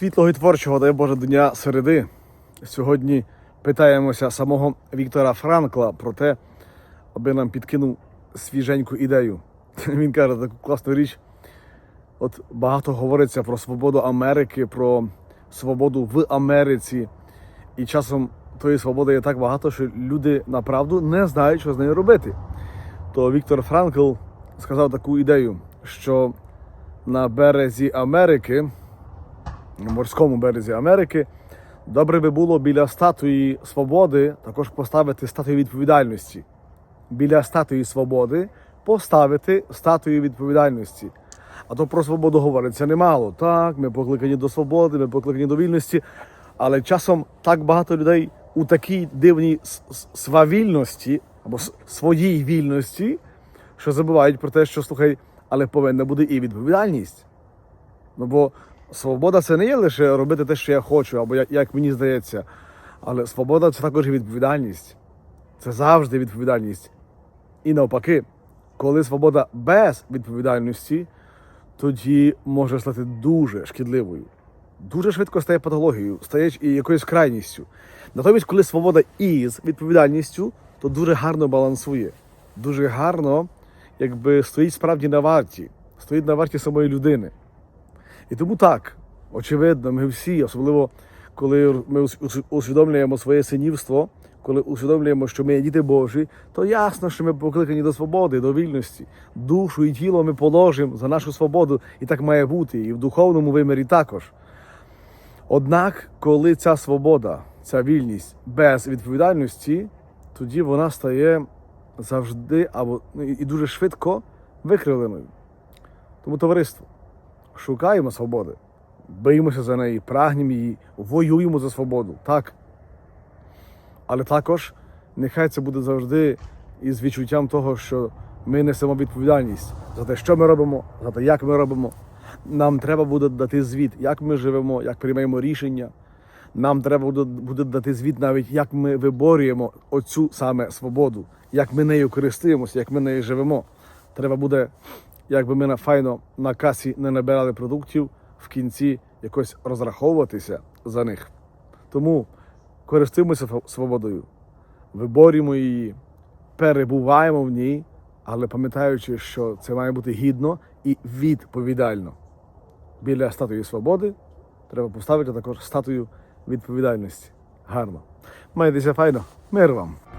Світлого і творчого, дай Боже, дня середи. Сьогодні питаємося самого Віктора Франкла про те, аби нам підкинув свіженьку ідею. Він каже таку класну річ. От багато говориться про свободу Америки, про свободу в Америці. І часом тої свободи є так багато, що люди направду не знають, що з нею робити. То Віктор Франкл сказав таку ідею, що на березі Америки морському березі Америки. Добре би було біля статуї свободи також поставити статую відповідальності. Біля статуї свободи поставити статую відповідальності. А то про свободу говориться немало. Так, ми покликані до свободи, ми покликані до вільності, але часом так багато людей у такій дивній свавільності або своїй вільності, що забувають про те, що слухай, але повинна бути і відповідальність. Ну бо свобода це не є лише робити те, що я хочу, або як, мені здається. Але свобода це також відповідальність. Це завжди відповідальність. І навпаки, коли свобода без відповідальності, тоді може стати дуже шкідливою. Дуже швидко стає патологією, стає і якоюсь крайністю. Натомість, коли свобода із відповідальністю, то дуже гарно балансує. Дуже гарно, якби стоїть справді на варті, стоїть на варті самої людини. І тому так, очевидно, ми всі, особливо коли ми ус- ус- усвідомлюємо своє синівство, коли усвідомлюємо, що ми є діти Божі, то ясно, що ми покликані до свободи, до вільності. Душу і тіло ми положимо за нашу свободу, і так має бути, і в духовному вимірі також. Однак, коли ця свобода, ця вільність без відповідальності, тоді вона стає завжди або ну, і дуже швидко викривленою. Тому товариство, шукаємо свободи, биємося за неї, прагнемо її, воюємо за свободу, так. Але також нехай це буде завжди із відчуттям того, що ми несемо відповідальність за те, що ми робимо, за те, як ми робимо. Нам треба буде дати звіт, як ми живемо, як приймаємо рішення. Нам треба буде дати звіт навіть, як ми виборюємо оцю саме свободу, як ми нею користуємося, як ми нею живемо. Треба буде, якби ми на файно на касі не набирали продуктів, в кінці якось розраховуватися за них. Тому користуємося свободою, виборюємо її, перебуваємо в ній, але пам'ятаючи, що це має бути гідно і відповідально. Біля статуї свободи треба поставити також статую відповідальності. Гарно. Майтеся файно, мир вам!